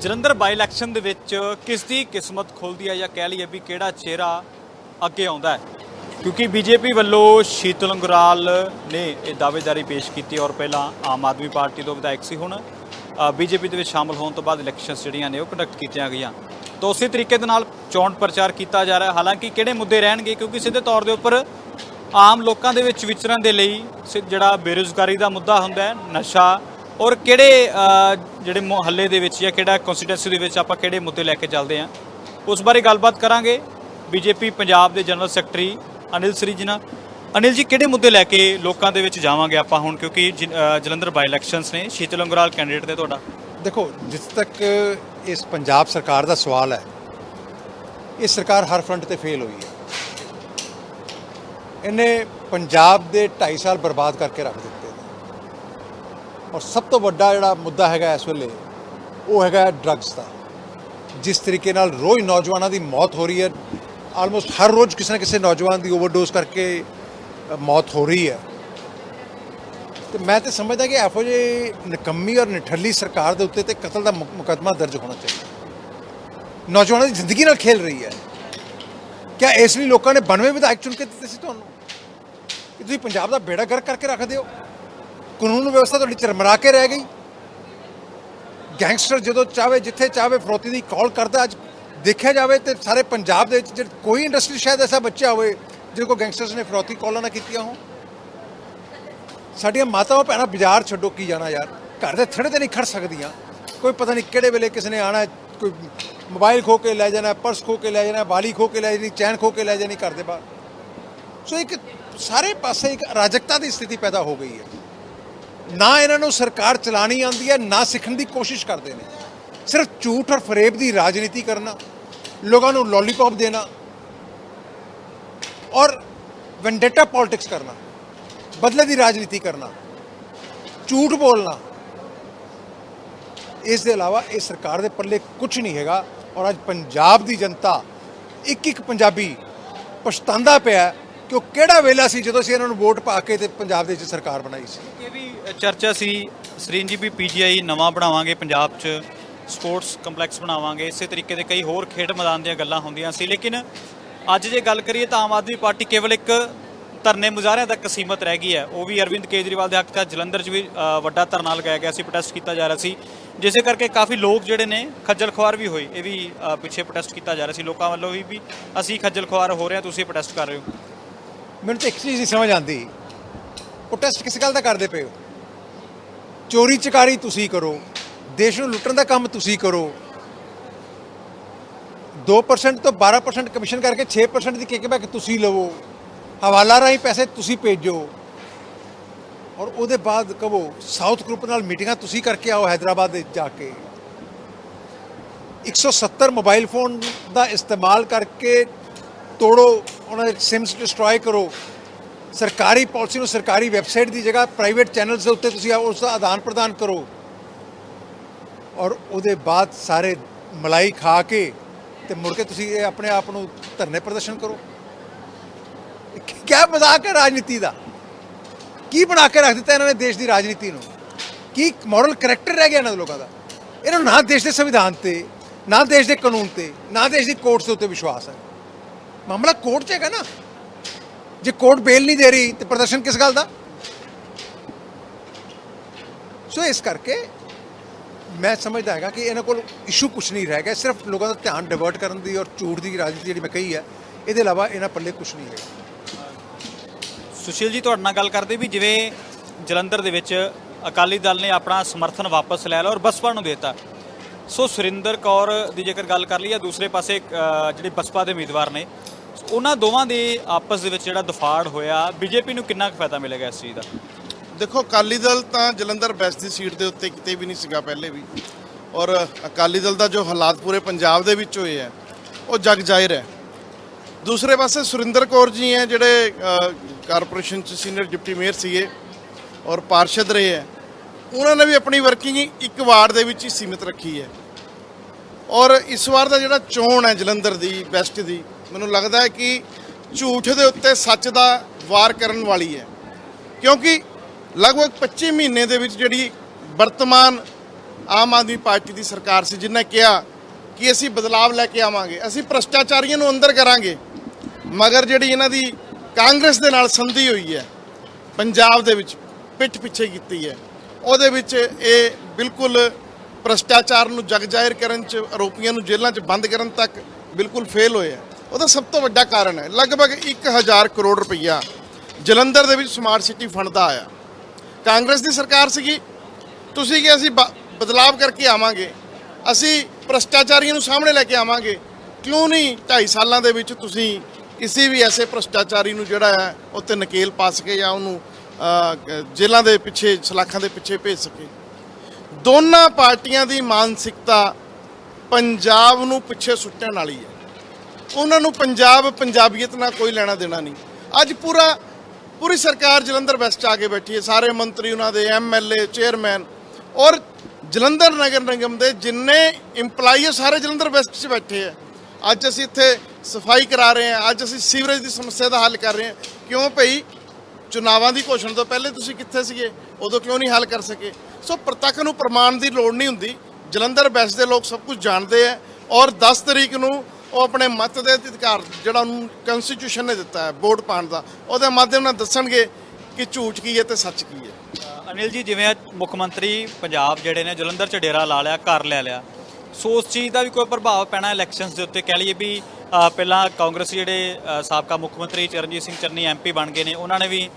ਜਲੰਧਰ ਬਾਈ election ਦੇ ਵਿੱਚ ਕਿਸ ਦੀ ਕਿਸਮਤ ਖੁੱਲਦੀ ਹੈ ਜਾਂ ਕਹਿ ਲਈਏ ਵੀ ਕਿਹੜਾ ਚਿਹਰਾ ਅੱਗੇ ਆਉਂਦਾ ਹੈ? ਕਿਉਂਕਿ ਬੀਜੇਪੀ ਵੱਲੋਂ ਸ਼ੀਤਲ ਅੰਗਰਾਲ ਨੇ ਇਹ ਦਾਅਵੇਦਾਰੀ ਪੇਸ਼ ਕੀਤੀ ਔਰ ਪਹਿਲਾਂ ਆਮ ਆਦਮੀ ਪਾਰਟੀ ਤੋਂ ਵਿਧਾਇਕ ਸੀ ਹੁਣ ਬੀਜੇਪੀ ਦੇ ਵਿੱਚ ਸ਼ਾਮਲ ਹੋਣ ਤੋਂ ਬਾਅਦ ਇਲੈਕਸ਼ਨਸ ਜਿਹੜੀਆਂ ਨੇ ਉਹ ਕੰਡਕਟ ਕੀਤੀਆਂ ਗਈਆਂ। ਤਾਂ ਉਸੇ ਤਰੀਕੇ ਦੇ ਨਾਲ ਚੋਣ ਪ੍ਰਚਾਰ ਕੀਤਾ ਜਾ ਰਿਹਾ, ਹਾਲਾਂਕਿ ਕਿਹੜੇ ਮੁੱਦੇ ਰਹਿਣਗੇ? ਕਿਉਂਕਿ ਸਿੱਧੇ ਤੌਰ ਦੇ ਉੱਪਰ ਆਮ ਲੋਕਾਂ ਦੇ ਵਿੱਚ ਵਿਚਰਨ ਦੇ ਲਈ ਸਿ- ਜਿਹੜਾ ਬੇਰੁਜ਼ਗਾਰੀ ਦਾ ਮੁੱਦਾ ਹੁੰਦਾ ਹੈ, ਨਸ਼ਾ ਔਰ ਕਿਹੜੇ ਜਿਹੜੇ ਮੁਹੱਲੇ ਦੇ ਵਿੱਚ ਜਾਂ ਕਿਹੜਾ ਕਨਸਟੀਟੈਂਸੀ ਦੇ ਵਿੱਚ ਆਪਾਂ ਕਿਹੜੇ ਮੁੱਦੇ ਲੈ ਕੇ ਚੱਲਦੇ ਹਾਂ? ਉਸ ਬਾਰੇ ਗੱਲਬਾਤ ਕਰਾਂਗੇ। ਬੀਜੇਪੀ ਪੰਜਾਬ ਦੇ ਜਨਰਲ ਸੈਕਟਰੀ ਅਨਿਲ ਸਰੀਜ ਨਾਲ। ਅਨਿਲ ਜੀ, ਕਿਹੜੇ ਮੁੱਦੇ ਲੈ ਕੇ ਲੋਕਾਂ ਦੇ ਵਿੱਚ ਜਾਵਾਂਗੇ ਆਪਾਂ ਹੁਣ? ਕਿਉਂਕਿ ਜ- ਜਲੰਧਰ ਬਾਈ ਇਲੈਕਸ਼ਨਸ ਨੇ। ਸ਼ੀਤਲ ਅੰਗਰਾਲ ਕੈਂਡੀਡੇਟ ਨੇ ਤੁਹਾਡਾ। ਦੇਖੋ ਜਿਸ ਤੱਕ ਇਸ ਪੰਜਾਬ ਸਰਕਾਰ ਦਾ ਸਵਾਲ ਹੈ, ਇਹ ਸਰਕਾਰ ਹਰ ਫਰੰਟ ਤੇ ਫੇਲ ਹੋਈ ਹੈ। ਇਹਨੇ ਪੰਜਾਬ ਦੇ 2.5 ਸਾਲ ਬਰਬਾਦ ਕਰਕੇ ਰੱਖ ਦਿੱਤੇ। ਔਰ ਸਭ ਤੋਂ ਵੱਡਾ ਜਿਹੜਾ ਮੁੱਦਾ ਹੈਗਾ ਇਸ ਵੇਲੇ, ਉਹ ਹੈਗਾ ਡਰੱਗਸ ਦਾ। ਜਿਸ ਤਰੀਕੇ ਨਾਲ ਰੋਜ਼ ਨੌਜਵਾਨਾਂ ਦੀ ਮੌਤ ਹੋ ਰਹੀ ਹੈ ਆਲਮੋਸਟ ਹਰ ਰੋਜ਼ ਕਿਸੇ ਨਾ ਕਿਸੇ ਨੌਜਵਾਨ ਦੀ ਓਵਰਡੋਜ਼ ਕਰਕੇ ਮੌਤ ਹੋ ਰਹੀ ਹੈ। ਤੇ ਮੈਂ ਤੇ ਸਮਝਦਾ ਕਿ ਇਹੋ ਜਿਹੀ ਨਿਕੰਮੀ ਔਰ ਨਿਠੱਲੀ ਸਰਕਾਰ ਦੇ ਉੱਤੇ ਤੇ ਕਤਲ ਦਾ ਮੁਕ- ਮੁਕੱਦਮਾ ਦਰਜ ਹੋਣਾ ਚਾਹੀਦਾ। ਨੌਜਵਾਨਾਂ ਦੀ ਜ਼ਿੰਦਗੀ ਨਾਲ ਖੇਲ ਰਹੀ ਹੈ। ਕਿਆ ਇਸ ਲਈ ਲੋਕਾਂ ਨੇ 92 ਵਿਧਾਇਕ ਚੁਣ ਕੇ ਦਿੱਤੇ ਸੀ ਤੁਹਾਨੂੰ? ਕਿ ਤੁਸੀਂ ਪੰਜਾਬ ਦਾ ਬੇੜਾ ਗਰਕ ਕਰਕੇ ਰੱਖ ਦਿਓ। ਕਾਨੂੰਨ ਵਿਵਸਥਾ ਤੁਹਾਡੀ ਚਰਮਰਾ ਕੇ ਰਹਿ ਗਈ। ਗੈਂਗਸਟਰ ਜਦੋਂ ਚਾਵੇ ਜਿੱਥੇ ਚਾਵੇ ਫਰੋਤੀ ਦੀ ਕਾਲ ਕਰਦਾ, ਅੱਜ ਦੇਖਿਆ ਜਾਵੇ ਤੇ ਸਾਰੇ ਪੰਜਾਬ ਦੇ ਵਿੱਚ ਜਿਹੜਾ ਕੋਈ ਇੰਡਸਟਰੀ ਸ਼ਾਇਦ ਐਸਾ ਬੱਚਾ ਹੋਵੇ, ਜਿਹਦੇ ਕੋਲ ਗੈਂਗਸਟਰਸ ਨੇ ਫਰੋਤੀ ਕਾਲਾਂ ਨਾ ਕੀਤੀਆਂ ਹੋਣ। ਸਾਡੀਆਂ ਮਾਤਾਵਾਂ ਭੈਣਾਂ ਬਾਜ਼ਾਰ ਛੱਡੋ ਕੀ ਜਾਣਾ ਯਾਰ। ਘਰ ਦੇ ਥੜੇ ਤੇ ਨਹੀਂ ਖੜ ਸਕਦੀਆਂ। ਕੋਈ ਪਤਾ ਨਹੀਂ ਕਿਹੜੇ ਵੇਲੇ ਕਿਸ ਨੇ ਆਣਾ ਕੋਈ ਮੋਬਾਈਲ ਖੋ ਕੇ ਲੈ ਜਾਣਾ, ਪਰਸ ਖੋ ਕੇ ਲੈ ਜਾਣਾ ਬਾਲੀ ਖੋ ਕੇ ਲੈ ਜਾਣੀ, ਚੈਨ ਖੋ ਕੇ ਲੈ ਜਾਣੀ ਘਰ ਦੇ ਬਾਹਰ। ਸੋ ਇੱਕ ਸਾਰੇ ਪਾਸੇ ਇੱਕ ਅਰਾਜਕਤਾ ਦੀ ਸਥਿਤੀ ਪੈਦਾ ਹੋ ਗਈ ਹੈ। ਨਾ ਇਹਨਾਂ ਨੂੰ ਸਰਕਾਰ ਚਲਾਣੀ ਆਉਂਦੀ ਹੈ, ਨਾ ਸਿੱਖਣ ਦੀ ਕੋਸ਼ਿਸ਼ ਕਰਦੇ ਨੇ। ਸਿਰਫ ਝੂਠ ਔਰ ਫਰੇਬ ਦੀ ਰਾਜਨੀਤੀ ਕਰਨਾ, ਲੋਕਾਂ ਨੂੰ ਲੋਲੀਪੌਪ ਦੇਣਾ ਔਰ ਵੈਂਡੇਟਾ ਪੋਲਿਟਿਕਸ ਕਰਨਾ, ਬਦਲੇ ਦੀ ਰਾਜਨੀਤੀ ਕਰਨਾ, ਝੂਠ ਬੋਲਣਾ। ਇਸ ਦੇ ਇਲਾਵਾ ਇਹ ਸਰਕਾਰ ਦੇ ਪੱਲੇ ਕੁਝ ਨਹੀਂ ਹੈਗਾ ਔਰ ਅੱਜ ਪੰਜਾਬ ਦੀ ਜਨਤਾ ਇੱਕ ਇੱਕ ਪੰਜਾਬੀ ਪਛਤਾਉਂਦਾ ਪਿਆ ਕਿ ਉਹ ਕਿਹੜਾ ਵੇਲਾ ਸੀ ਜਦੋਂ ਅਸੀਂ ਇਹਨਾਂ ਨੂੰ ਵੋਟ ਪਾ ਕੇ ਤੇ ਪੰਜਾਬ ਦੇ ਵਿੱਚ ਸਰਕਾਰ ਬਣਾਈ ਸੀ? ਇਹ ਵੀ ਚਰਚਾ ਸੀ, ਸਰੀਨ ਜੀ ਵੀ ਪੀਜੀਆਈ ਨਵਾਂ ਬਣਾਵਾਂਗੇ ਪੰਜਾਬ 'ਚ, ਸਪੋਰਟਸ ਕੰਪਲੈਕਸ ਬਣਾਵਾਂਗੇ, ਇਸੇ ਤਰੀਕੇ ਦੇ ਕਈ ਹੋਰ ਖੇਡ ਮੈਦਾਨ ਦੀਆਂ ਗੱਲਾਂ ਹੁੰਦੀਆਂ ਸੀ, ਲੇਕਿਨ ਅੱਜ ਜੇ ਗੱਲ ਕਰੀਏ ਤਾਂ ਆਮ ਆਦਮੀ ਪਾਰਟੀ ਕੇਵਲ ਇੱਕ ਧਰਨੇ ਮੁਜ਼ਾਹਰਿਆਂ ਤੱਕ ਸੀਮਤ ਰਹਿ ਗਈ ਹੈ। ਉਹ ਵੀ ਅਰਵਿੰਦ ਕੇਜਰੀਵਾਲ ਦੇ ਹੱਕ 'ਚ ਜਲੰਧਰ 'ਚ ਵੀ ਵੱਡਾ ਧਰਨਾ ਲਗਾਇਆ ਗਿਆ ਸੀ, ਪ੍ਰੋਟੈਸਟ ਕੀਤਾ ਜਾ ਰਿਹਾ ਸੀ, ਜਿਸੇ ਕਰਕੇ ਕਾਫੀ ਲੋਕ ਜਿਹੜੇ ਨੇ ਖੱਜਲ ਖੁਆਰ ਵੀ ਹੋਏ। ਇਹ ਵੀ ਪਿੱਛੇ ਪ੍ਰੋਟੈਸਟ ਕੀਤਾ ਜਾ ਰਿਹਾ ਸੀ। ਲੋਕਾਂ ਵੱਲੋਂ ਵੀ ਵੀ ਅਸੀਂ ਖੱਜਲ ਖੁਆਰ ਹੋ ਰਹੇ ਹਾਂ, ਤੁਸੀਂ ਪ੍ਰੋਟੈਸਟ ਕਰ ਰਹੇ ਹੋ। ਮੈਨੂੰ ਤਾਂ ਇੱਕ ਚੀਜ਼ ਨਹੀਂ ਸਮਝ ਆਉਂਦੀ। ਉਹ ਟੈਸਟ ਕਿਸ ਗੱਲ ਦਾ ਕਰਦੇ ਪਏ ਹੋ। ਚੋਰੀ ਚਕਾਰੀ ਤੁਸੀਂ ਕਰੋ। ਦੇਸ਼ ਨੂੰ ਲੁੱਟਣ ਦਾ ਕੰਮ ਤੁਸੀਂ ਕਰੋ। 2% ਤੋਂ 12% ਕਮਿਸ਼ਨ ਕਰਕੇ 6% ਦੀ ਕਿਕਬੈਕ ਤੁਸੀਂ ਲਵੋ। ਹਵਾਲਾ ਰਾਹੀਂ ਪੈਸੇ ਤੁਸੀਂ ਭੇਜੋ। ਔਰ ਉਹਦੇ ਬਾਅਦ ਕਹੋ ਸਾਊਥ ਗਰੁੱਪ ਨਾਲ ਮੀਟਿੰਗਾਂ ਤੁਸੀਂ ਕਰਕੇ ਆਓ ਹైదరాబాద్ ਦੇ ਜਾ ਕੇ। 170 ਮੋਬਾਈਲ ਫੋਨ ਦਾ ਇਸਤੇਮਾਲ ਕਰਕੇ ਤੋੜੋ, ਉਹਨਾਂ ਦੇ ਸਿਮਸ ਡਿਸਟਰੋਏ ਕਰੋ। ਸਰਕਾਰੀ ਪਾਲਿਸੀ ਨੂੰ ਸਰਕਾਰੀ ਵੈਬਸਾਈਟ ਦੀ ਜਗ੍ਹਾ ਪ੍ਰਾਈਵੇਟ ਚੈਨਲਸ ਦੇ ਉੱਤੇ ਤੁਸੀਂ ਉਸ ਦਾ ਆਦਾਨ ਪ੍ਰਦਾਨ ਕਰੋ। ਔਰ ਉਹਦੇ ਬਾਅਦ ਸਾਰੇ ਮਲਾਈ ਖਾ ਕੇ ਤੇ ਮੁੜ ਕੇ ਤੁਸੀਂ ਇਹ ਆਪਣੇ ਆਪ ਨੂੰ ਧਰਨੇ ਪ੍ਰਦਰਸ਼ਨ ਕਰੋ। ਕੀ ਮਜ਼ਾਕ ਹੈ ਰਾਜਨੀਤੀ ਦਾ? ਕੀ ਬਣਾ ਕੇ ਰੱਖ ਦਿੱਤਾ ਇਹਨਾਂ ਨੇ ਦੇਸ਼ ਦੀ ਰਾਜਨੀਤੀ ਨੂੰ? ਕੀ ਮੋਰਲ ਕਰੈਕਟਰ ਰਹਿ ਗਿਆ ਇਹਨਾਂ ਦੇ ਲੋਕਾਂ ਦਾ? ਇਹਨਾਂ ਨੂੰ ਨਾ ਦੇਸ਼ ਦੇ ਸੰਵਿਧਾਨ ਤੇ, ਨਾ ਦੇਸ਼ ਦੇ ਕਾਨੂੰਨ ਤੇ, ਨਾ ਦੇਸ਼ ਦੀ ਕੋਰਟਸ ਦੇ ਉੱਤੇ ਵਿਸ਼ਵਾਸ ਹੈ। ਮਾਮਲਾ ਕੋਰਟ 'ਚ ਹੈਗਾ ਨਾ। ਜੇ ਕੋਰਟ ਬੇਲ ਨਹੀਂ ਦੇ ਰਹੀ ਤੇ ਪ੍ਰਦਰਸ਼ਨ ਕਿਸ ਗੱਲ ਦਾ? ਸੋ ਇਸ ਕਰਕੇ ਮੈਂ ਸਮਝਦਾ ਹੈਗਾ ਕਿ ਇਹਨਾਂ ਕੋਲ ਇਸ਼ੂ ਕੁਝ ਨਹੀਂ ਰਹਿ ਗਿਆ, ਸਿਰਫ ਲੋਕਾਂ ਦਾ ਧਿਆਨ ਡਿਵਰਟ ਕਰਨ ਦੀ ਔਰ ਝੂਠ ਦੀ ਰਾਜਨੀਤੀ ਜਿਹੜੀ ਮੈਂ ਕਹੀ ਹੈ, ਇਹਦੇ ਇਲਾਵਾ ਇਹਨਾਂ ਪੱਲੇ ਕੁਝ ਨਹੀਂ ਹੈਗਾ। ਸੁਸ਼ੀਲ ਜੀ, ਤੁਹਾਡੇ ਨਾਲ ਗੱਲ ਕਰਦੇ ਵੀ ਜਿਵੇਂ ਜਲੰਧਰ ਦੇ ਵਿੱਚ ਅਕਾਲੀ ਦਲ ਨੇ ਆਪਣਾ ਸਮਰਥਨ ਵਾਪਸ ਲੈ ਲਿਆ ਔਰ ਬਸਪਾ ਨੂੰ ਦੇਤਾ। ਸੋ ਸੁਰਿੰਦਰ ਕੌਰ ਦੀ ਜੇਕਰ ਗੱਲ ਕਰ ਲਈਏ, ਦੂਸਰੇ ਪਾਸੇ ਜਿਹੜੇ ਬਸਪਾ ਦੇ ਉਮੀਦਵਾਰ ਨੇ, ਉਹਨਾਂ ਦੋਵਾਂ ਦੇ ਆਪਸ ਦੇ ਵਿੱਚ ਜਿਹੜਾ ਦਫਾੜ ਹੋਇਆ, ਬੀਜੇਪੀ ਨੂੰ ਕਿੰਨਾ ਕੁ ਫਾਇਦਾ ਮਿਲੇਗਾ ਇਸ ਚੀਜ਼ ਦਾ? ਦੇਖੋ, ਅਕਾਲੀ ਦਲ ਤਾਂ ਜਲੰਧਰ ਵੈਸਟ ਦੀ ਸੀਟ ਦੇ ਉੱਤੇ ਕਿਤੇ ਵੀ ਨਹੀਂ ਸੀਗਾ ਪਹਿਲੇ ਵੀ। ਔਰ ਅਕਾਲੀ ਦਲ ਦਾ ਜੋ ਹਾਲਾਤ ਪੂਰੇ ਪੰਜਾਬ ਦੇ ਵਿੱਚ ਹੋਏ ਆ, ਉਹ ਜਗ ਜ਼ਾਹਿਰ ਹੈ। ਦੂਸਰੇ ਪਾਸੇ ਸੁਰਿੰਦਰ ਕੌਰ ਜੀ ਹੈ, ਜਿਹੜੇ ਕਾਰਪੋਰੇਸ਼ਨ ਚ ਸੀਨੀਅਰ ਡਿਪਟੀ ਮੇਅਰ ਸੀਗੇ ਔਰ ਪਾਰਸ਼ਦ ਰਹੇ ਹੈ, ਉਹਨਾਂ ਨੇ ਵੀ ਆਪਣੀ ਵਰਕਿੰਗ ਇੱਕ ਵਾਰਡ ਦੇ ਵਿੱਚ ਹੀ ਸੀਮਿਤ ਰੱਖੀ ਹੈ। ਔਰ ਇਸ ਵਾਰ ਦਾ ਜਿਹੜਾ ਚੋਣ ਹੈ ਜਲੰਧਰ ਦੀ, ਵੈਸਟ ਦੀ, ਮੈਨੂੰ ਲੱਗਦਾ ਹੈ ਕਿ ਝੂਠ ਦੇ ਉੱਤੇ ਸੱਚ ਦਾ ਵਾਰ ਕਰਨ ਵਾਲੀ ਹੈ। ਕਿਉਂਕਿ ਲਗਭਗ 25 ਮਹੀਨੇ ਦੇ ਵਿੱਚ ਜਿਹੜੀ ਵਰਤਮਾਨ ਆਮ ਆਦਮੀ ਪਾਰਟੀ ਦੀ ਸਰਕਾਰ ਸੀ ਜਿਨੇ ਕਿਹਾ ਕਿ ਅਸੀਂ ਬਦਲਾਵ ਲੈ ਕੇ ਆਵਾਂਗੇ, ਅਸੀਂ ਭ੍ਰਸ਼ਟਾਚਾਰੀਆਂ ਨੂੰ ਅੰਦਰ ਕਰਾਂਗੇ, ਮਗਰ ਜਿਹੜੀ ਇਹਨਾਂ ਦੀ ਕਾਂਗਰਸ ਦੇ ਨਾਲ ਸੰਧੀ ਹੋਈ ਹੈ, ਪੰਜਾਬ ਦੇ ਵਿੱਚ ਪਿੱਠ ਪਿੱਛੇ ਕੀਤੀ ਹੈ, ਉਹਦੇ ਵਿੱਚ ਇਹ ਬਿਲਕੁਲ ਭ੍ਰਸ਼ਟਾਚਾਰ ਨੂੰ ਜਗ ਜ਼ਾਹਿਰ ਕਰਨ ਚ, ਆਰੋਪੀਆਂ ਨੂੰ ਜੇਲ੍ਹਾਂ 'ਚ ਬੰਦ ਕਰਨ ਤੱਕ ਬਿਲਕੁਲ ਫੇਲ ਹੋਇਆ ਉਹਦਾ ਸਭ ਤੋਂ ਵੱਡਾ ਕਾਰਨ ਹੈ, ਲਗਭਗ 1000 ਕਰੋੜ ਰੁਪਈਆ ਜਲੰਧਰ ਦੇ ਵਿੱਚ ਸਮਾਰਟ ਸਿਟੀ ਫੰਡ ਦਾ ਆਇਆ। ਕਾਂਗਰਸ ਦੀ ਸਰਕਾਰ ਸੀਗੀ। ਤੁਸੀਂ ਕਿ ਅਸੀਂ ਬ- ਬਦਲਾਵ ਕਰਕੇ ਆਵਾਂਗੇ? ਅਸੀਂ ਭ੍ਰਸ਼ਟਾਚਾਰੀਆਂ ਨੂੰ ਸਾਹਮਣੇ ਲੈ ਕੇ ਆਵਾਂਗੇ? ਕਿਉਂ ਨਹੀਂ 2.5 ਸਾਲਾਂ ਦੇ ਵਿੱਚ ਤੁਸੀਂ ਕਿਸੇ ਵੀ ਐਸੇ ਭ੍ਰਸ਼ਟਾਚਾਰੀ ਨੂੰ ਜਿਹੜਾ ਹੈ ਉੱਤੇ ਨਕੇਲ ਪਾ ਸਕੇ ਜਾਂ ਉਹਨੂੰ ਜੇਲ੍ਹਾਂ ਦੇ ਪਿੱਛੇ, ਸਲਾਖਾਂ ਦੇ ਪਿੱਛੇ ਭੇਜ ਸਕੇ? ਦੋਨਾਂ ਪਾਰਟੀਆਂ ਦੀ ਮਾਨਸਿਕਤਾ ਪੰਜਾਬ ਨੂੰ ਪਿੱਛੇ ਸੁੱਟਣ ਵਾਲੀ ਹੈ। ਉਹਨਾਂ ਨੂੰ ਪੰਜਾਬ, ਪੰਜਾਬੀਅਤ ਨਾਲ ਕੋਈ ਲੈਣਾ ਦੇਣਾ ਨਹੀਂ। ਅੱਜ ਪੂਰਾ, ਪੂਰੀ ਸਰਕਾਰ ਜਲੰਧਰ ਵੈਸਟ 'ਚ ਆ ਕੇ ਬੈਠੀ ਹੈ। ਸਾਰੇ ਮੰਤਰੀ ਉਹਨਾਂ ਦੇ ਐਮਐਲਏ ਚੇਅਰਮੈਨ ਔਰ ਜਲੰਧਰ ਨਗਰ ਨਿਗਮ ਦੇ ਜਿੰਨੇ EMPLOYE ਸਾਰੇ ਜਲੰਧਰ ਵੈਸਟ 'ਚ ਬੈਠੇ ਹੈ ਅੱਜ ਅਸੀਂ ਇੱਥੇ ਸਫ਼ਾਈ ਕਰਾ ਰਹੇ ਹਾਂ। ਅੱਜ ਅਸੀਂ ਸੀਵਰੇਜ ਦੀ ਸਮੱਸਿਆ ਦਾ ਹੱਲ ਕਰ ਰਹੇ ਹਾਂ। ਕਿਉਂ ਭਈ? ਚੁਣਾਵਾਂ ਦੀ ਘੋਸ਼ਣਾ ਤੋਂ ਪਹਿਲੇ ਤੁਸੀਂ ਕਿੱਥੇ ਸੀਗੇ? ਉਦੋਂ ਕਿਉਂ ਨਹੀਂ ਹੱਲ ਕਰ ਸਕੇ? ਸੋ ਪ੍ਰਤੱਖ ਨੂੰ ਪ੍ਰਮਾਣ ਦੀ ਲੋੜ ਨਹੀਂ ਹੁੰਦੀ। ਜਲੰਧਰ ਵੈਸਟ ਦੇ ਲੋਕ ਸਭ ਕੁਝ ਜਾਣਦੇ ਆ ਔਰ 10 ਤਰੀਕ ਨੂੰ ਉਹ ਆਪਣੇ ਮਤ ਦੇ ਅਧਿਕਾਰ ਜਿਹੜਾ ਉਹਨੂੰ ਕਨਸਟੀਟਿਊਸ਼ਨ ਨੇ ਦਿੱਤਾ ਹੈ, ਵੋਟ ਪਾਉਣ ਦਾ, ਉਹਦੇ ਮਾਧਿਅਮ ਨਾਲ ਦੱਸਣਗੇ ਕਿ ਝੂਠ ਕੀ ਹੈ ਤੇ ਸੱਚ ਕੀ ਹੈ। ਅਨਿਲ ਜੀ, ਜਿਵੇਂ ਮੁੱਖ ਮੰਤਰੀ ਪੰਜਾਬ ਜਿਹੜੇ ਨੇ ਜਲੰਧਰ ਚ ਡੇਰਾ ਲਾ ਲਿਆ, ਘਰ ਲੈ ਲਿਆ, ਸੋ ਉਸ ਚੀਜ਼ ਦਾ ਵੀ ਕੋਈ ਪ੍ਰਭਾਵ ਪੈਣਾ ਇਲੈਕਸ਼ਨਸ ਦੇ ਉੱਤੇ? ਕਹਿ ਲਈਏ ਵੀ ਪਹਿਲਾਂ ਕਾਂਗਰਸ ਜਿਹੜੇ ਸਾਬਕਾ ਮੁੱਖ ਮੰਤਰੀ ਚਰਨਜੀਤ ਸਿੰਘ ਚੰਨੀ ਐਮਪੀ ਬਣ ਗਏ ਨੇ, ਉਹਨਾਂ ਨੇ ਵੀ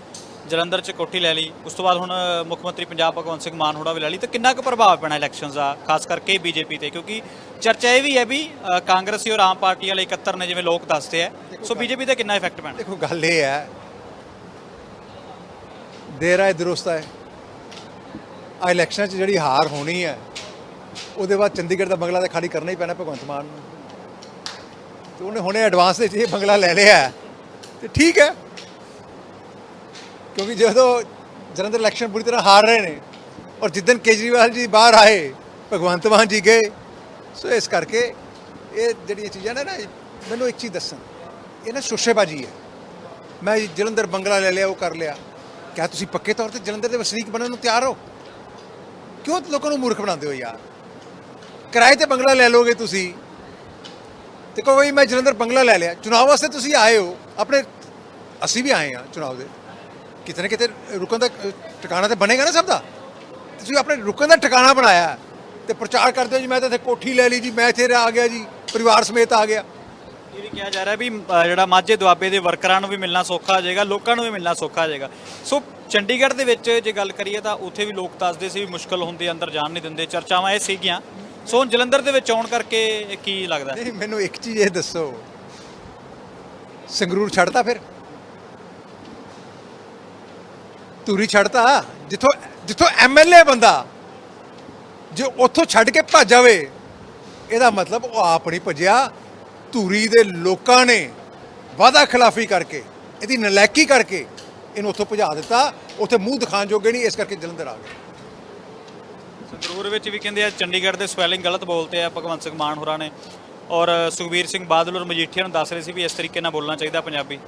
ਜਲੰਧਰ ਚ ਕੋਠੀ ਲੈ ਲਈ। ਉਸ ਤੋਂ ਬਾਅਦ ਹੁਣ ਮੁੱਖ ਮੰਤਰੀ ਪੰਜਾਬ ਭਗਵੰਤ ਸਿੰਘ ਮਾਨ ਹੋਣਾ ਵੀ ਲੈ ਲਈ। ਤਾਂ ਕਿੰਨਾ ਕੁ ਪ੍ਰਭਾਵ ਪੈਣਾ ਇਲੈਕਸ਼ਨਸ ਦਾ ਖਾਸ ਕਰਕੇ ਬੀਜੇਪੀ ਤੇ? ਕਿਉਂਕਿ ਚਰਚਾ ਇਹ ਵੀ ਹੈ ਵੀ ਅ, ਕਾਂਗਰਸੀ ਔਰ ਆਮ ਪਾਰਟੀ ਵਾਲੇ ਇਕੱਤਰ ਨੇ ਜਿਵੇਂ ਲੋਕ ਦੱਸਦੇ ਆ ਸੋ ਬੀਜੇਪੀ ਤੇ ਕਿੰਨਾ ਇਫੈਕਟ ਪੈਣਾ? ਦੇਖੋ ਗੱਲ ਇਹ ਹੈ ਦੇਰ ਆਏ ਦਰੁਸਤ ਹੈ। ਆ ਇਲੈਕਸ਼ਨ 'ਚ ਜਿਹੜੀ ਹਾਰ ਹੋਣੀ ਹੈ ਉਹਦੇ ਬਾਅਦ ਚੰਡੀਗੜ੍ਹ ਦਾ ਬੰਗਲਾ ਤਾਂ ਖਾਲੀ ਕਰਨਾ ਹੀ ਪੈਣਾ ਭਗਵੰਤ ਮਾਨ ਨੂੰ। ਤੇ ਉਹਨੇ ਹੁਣੇ ਐਡਵਾਂਸ ਦੇ 'ਚ ਇਹ ਬੰਗਲਾ ਲੈ ਲਿਆ ਹੈ, ਤੇ ਠੀਕ ਹੈ। ਕਿਉਂਕਿ ਜਦੋਂ ਜਲੰਧਰ ਇਲੈਕਸ਼ਨ ਪੂਰੀ ਤਰ੍ਹਾਂ ਹਾਰ ਰਹੇ ਨੇ ਔਰ ਜਿੱਦਨ ਕੇਜਰੀਵਾਲ ਜੀ ਬਾਹਰ ਆਏ, ਭਗਵੰਤ ਮਾਨ ਜੀ ਗਏ, ਸੋ ਇਸ ਕਰਕੇ ਇਹ ਜਿਹੜੀਆਂ ਚੀਜ਼ਾਂ ਨੇ ਨਾ ਮੈਨੂੰ ਇੱਕ ਚੀਜ਼ ਦੱਸਣ ਇਹ ਨਾ ਸ਼ੋਸ਼ੇਬਾਜ਼ੀ ਹੈ। ਮੈਂ ਜਲੰਧਰ ਬੰਗਲਾ ਲੈ ਲਿਆ, ਉਹ ਕਰ ਲਿਆ। ਕਿਆ ਤੁਸੀਂ ਪੱਕੇ ਤੌਰ ਤੇ ਜਲੰਧਰ ਦੇ ਵਸਨੀਕ ਬਣਨ ਨੂੰ ਤਿਆਰ ਹੋ? ਕਿਉਂ ਲੋਕਾਂ ਨੂੰ ਮੂਰਖ ਬਣਾਉਂਦੇ ਹੋ ਯਾਰ? ਕਿਰਾਏ ਤੇ ਬੰਗਲਾ ਲੈ ਲੋਗੇ ਤੁਸੀਂ। ਤੇ ਕਹੋ ਮੈਂ ਜਲੰਧਰ ਬੰਗਲਾ ਲੈ ਲਿਆ। ਚੁਣਾਵ ਵਾਸਤੇ ਤੁਸੀਂ ਆਏ ਹੋ। ਆਪਣੇ, ਅਸੀਂ ਵੀ ਆਏ ਹਾਂ ਚੁਣਾਵ ਦੇ। ਕਿਤੇ ਨਾ ਕਿਤੇ ਰੁਕਣ ਦਾ ਟਿਕਾਣਾ ਤੇ ਬਣੇਗਾ ਨਾ ਸਭ ਦਾ? ਤੁਸੀਂ ਆਪਣੇ ਰੁਕਣ ਦਾ ਟਿਕਾਣਾ ਬਣਾਇਆ ਤੇ ਪ੍ਰਚਾਰ ਕਰਦੇ ਹੋ ਜੀ ਮੈਂ ਤਾਂ ਇੱਥੇ ਕੋਠੀ ਲੈ ਲਈ ਜੀ ਮੈਂ ਇੱਥੇ ਆ ਗਿਆ ਜੀ ਪਰਿਵਾਰ ਸਮੇਤ ਆ ਗਿਆ। ਇਹ ਵੀ ਕਿਹਾ ਜਾ ਰਿਹਾ ਵੀ ਜਿਹੜਾ ਮਾਝੇ ਦੁਆਬੇ ਦੇ ਵਰਕਰਾਂ ਨੂੰ ਵੀ ਮਿਲਣਾ ਸੌਖਾ ਹੋ ਜਾਏਗਾ ਲੋਕਾਂ ਨੂੰ ਵੀ ਮਿਲਣਾ ਸੌਖਾ ਹੋ ਜਾਏਗਾ। ਸੋ ਚੰਡੀਗੜ੍ਹ ਦੇ ਵਿੱਚ ਜੇ ਗੱਲ ਕਰੀਏ ਤਾਂ ਉੱਥੇ ਵੀ ਲੋਕ ਦੱਸਦੇ ਸੀ ਵੀ ਮੁਸ਼ਕਲ ਹੁੰਦੀ ਅੰਦਰ ਜਾਣ ਨਹੀਂ ਦਿੰਦੇ ਚਰਚਾਵਾਂ ਇਹ ਸੀਗੀਆਂ। ਸੋ ਜਲੰਧਰ ਦੇ ਵਿੱਚ ਆਉਣ ਕਰਕੇ ਕੀ ਲੱਗਦਾ? ਨਹੀਂ ਮੈਨੂੰ ਇੱਕ ਚੀਜ਼ ਇਹ ਦੱਸੋ। ਸੰਗਰੂਰ ਛੱਡਤਾ ਫਿਰ? ਧੂਰੀ ਛੱਡਤਾ ਜਿੱਥੋਂ ਜਿੱਥੋਂ ਐਮਐਲਏ ਬੰਦਾ ਜੇ ਉੱਥੋਂ ਛੱਡ ਕੇ ਭੱਜ ਜਾਵੇ ਇਹਦਾ ਮਤਲਬ ਉਹ ਆਪ ਨਹੀਂ ਭੱਜਿਆ। ਧੂਰੀ ਦੇ ਲੋਕਾਂ ਨੇ ਵਾਦਾ ਖਿਲਾਫੀ ਕਰਕੇ ਇਹਦੀ ਨਲਾਇਕੀ ਕਰਕੇ ਇਹਨੂੰ ਉੱਥੋਂ ਭਜਾ ਦਿੱਤਾ। ਉੱਥੇ ਮੂੰਹ ਦਿਖਾਣ ਜੋਗੇ ਨਹੀਂ ਇਸ ਕਰਕੇ ਜਲੰਧਰ ਆ ਗਏ। ਸੰਗਰੂਰ ਵਿੱਚ ਵੀ ਕਹਿੰਦੇ ਆ ਚੰਡੀਗੜ੍ਹ ਦੇ ਸਪੈਲਿੰਗ ਗਲਤ ਬੋਲਤੇ ਆ ਭਗਵੰਤ ਸਿੰਘ ਮਾਨ ਹੋਰਾਂ ਨੇ। ਔਰ ਸੁਖਬੀਰ ਸਿੰਘ ਬਾਦਲ ਔਰ ਮਜੀਠੀਆ ਨੂੰ ਦੱਸ ਰਹੇ ਸੀ ਵੀ ਇਸ ਤਰੀਕੇ ਨਾਲ ਬੋਲਣਾ ਚਾਹੀਦਾ ਪੰਜਾਬੀ।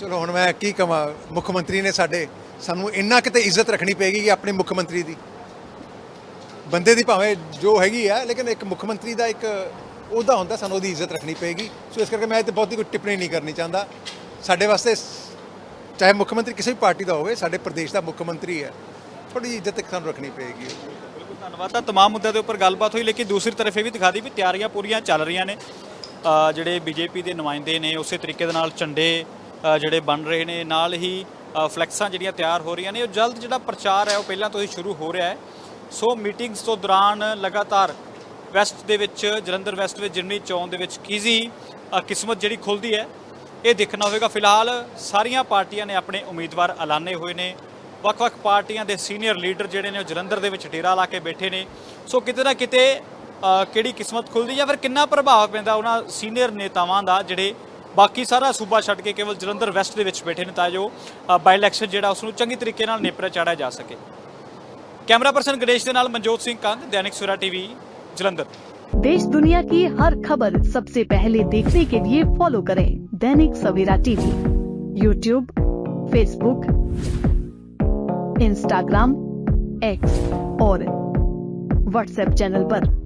ਚਲੋ ਹੁਣ ਮੈਂ ਕੀ ਕਵਾਂ ਮੁੱਖ ਮੰਤਰੀ ਨੇ ਸਾਡੇ ਸਾਨੂੰ ਇੰਨਾ ਕਿਤੇ ਇੱਜ਼ਤ ਰੱਖਣੀ ਪਏਗੀ ਕਿ ਆਪਣੇ ਮੁੱਖ ਮੰਤਰੀ ਦੀ। ਬੰਦੇ ਦੀ ਭਾਵੇਂ ਜੋ ਹੈਗੀ ਆ, ਲੇਕਿਨ ਇੱਕ ਮੁੱਖ ਮੰਤਰੀ ਦਾ ਇੱਕ ਉਹਦਾ ਹੁੰਦਾ, ਸਾਨੂੰ ਉਹਦੀ ਇੱਜ਼ਤ ਰੱਖਣੀ ਪਏਗੀ। ਸੋ ਇਸ ਕਰਕੇ ਮੈਂ ਤੇ ਬਹੁਤੀ ਕੋਈ ਟਿੱਪਣੀ ਨਹੀਂ ਕਰਨੀ ਚਾਹੁੰਦਾ। ਸਾਡੇ ਵਾਸਤੇ ਚਾਹੇ ਮੁੱਖ ਮੰਤਰੀ ਕਿਸੇ ਵੀ ਪਾਰਟੀ ਦਾ ਹੋਵੇ, ਸਾਡੇ ਪ੍ਰਦੇਸ਼ ਦਾ ਮੁੱਖ ਮੰਤਰੀ ਹੈ। ਥੋੜੀ ਇੱਜ਼ਤ ਸਾਨੂੰ ਰੱਖਣੀ ਪਏਗੀ। ਬਿਲਕੁਲ ਧੰਨਵਾਦ। ਤਾਂ ਤਮਾਮ ਮੁੱਦਿਆਂ ਦੇ ਉੱਪਰ ਗੱਲਬਾਤ ਹੋਈ, ਲੇਕਿਨ ਦੂਸਰੀ ਤਰਫ ਇਹ ਵੀ ਦਿਖਾ ਦੀ ਵੀ ਤਿਆਰੀਆਂ ਪੂਰੀਆਂ ਚੱਲ ਰਹੀਆਂ ਨੇ। ਜਿਹੜੇ ਬੀਜੇਪੀ ਦੇ ਨੁਮਾਇੰਦੇ ਨੇ, ਉਸੇ ਤਰੀਕੇ ਦੇ ਨਾਲ ਝੰਡੇ ਜਿਹੜੇ ਬਣ ਰਹੇ ਨੇ, ਨਾਲ ਹੀ ਫਲੈਕਸਾਂ ਜਿਹੜੀਆਂ ਤਿਆਰ ਹੋ ਰਹੀਆਂ ਨੇ ਉਹ ਜਲਦ ਜਿਹੜਾ ਪ੍ਰਚਾਰ ਹੈ ਉਹ ਪਹਿਲਾਂ ਤੋਂ ਹੀ ਸ਼ੁਰੂ ਹੋ ਰਿਹਾ ਹੈ। ਸੋ ਮੀਟਿੰਗਸ ਤੋਂ ਦੌਰਾਨ ਲਗਾਤਾਰ ਵੈਸਟ ਦੇ ਵਿੱਚ ਜਲੰਧਰ ਵੈਸਟ ਵਿੱਚ ਜਿੰਨੀ ਚੌਨ ਦੇ ਵਿੱਚ ਕਿਜ਼ੀ ਅ, ਕਿਸਮਤ ਜਿਹੜੀ ਖੁੱਲਦੀ ਹੈ ਇਹ ਦੇਖਣਾ ਹੋਵੇਗਾ। ਫਿਲਹਾਲ ਸਾਰੀਆਂ ਪਾਰਟੀਆਂ ਨੇ ਆਪਣੇ ਉਮੀਦਵਾਰ ਐਲਾਨੇ ਹੋਏ ਨੇ। ਵੱਖ-ਵੱਖ ਪਾਰਟੀਆਂ ਦੇ ਸੀਨੀਅਰ ਲੀਡਰ ਜਿਹੜੇ ਨੇ ਉਹ ਜਲੰਧਰ ਦੇ ਵਿੱਚ ਡੇਰਾ ਲਾ ਕੇ ਬੈਠੇ ਨੇ। ਸੋ ਕਿਤੇ ਨਾ ਕਿਤੇ ਕਿਹੜੀ ਕਿਸਮਤ ਖੁੱਲਦੀ ਜਾਂ ਫਿਰ ਕਿੰਨਾ ਪ੍ਰਭਾਵ ਪੈਂਦਾ ਉਹਨਾਂ ਸੀਨੀਅਰ ਨੇਤਾਵਾਂ ਦਾ ਜਿਹੜੇ ਬਾਕੀ ਸਾਰਾ ਸੂਬਾ ਛੱਡ ਕੇ ਕੇਵਲ ਜਲੰਧਰ ਵੈਸਟ ਦੇ ਵਿੱਚ ਬੈਠੇ ਨੇ ਤਾਂ ਜੋ ਬਾਈ ਇਲੈਕਸ਼ਨ ਜਿਹੜਾ ਉਸ ਨੂੰ ਚੰਗੀ ਤਰੀਕੇ ਨਾਲ ਨੇਪਰੇ ਚਾੜਿਆ ਜਾ ਸਕੇ ਕੈਮਰਾ ਪਰਸਨ ਗਣੇਸ਼ ਦੇ ਨਾਲ ਮਨਜੋਤ ਸਿੰਘ ਕੰਗ ਦੈਨਿਕ ਸਵੇਰਾ ਟੀਵੀ ਜਲੰਧਰ देश दुनिया की हर खबर सबसे पहले देखने के लिए फॉलो करें Dainik Savera TV YouTube Facebook Instagram X और व्हाट्सएप चैनल पर।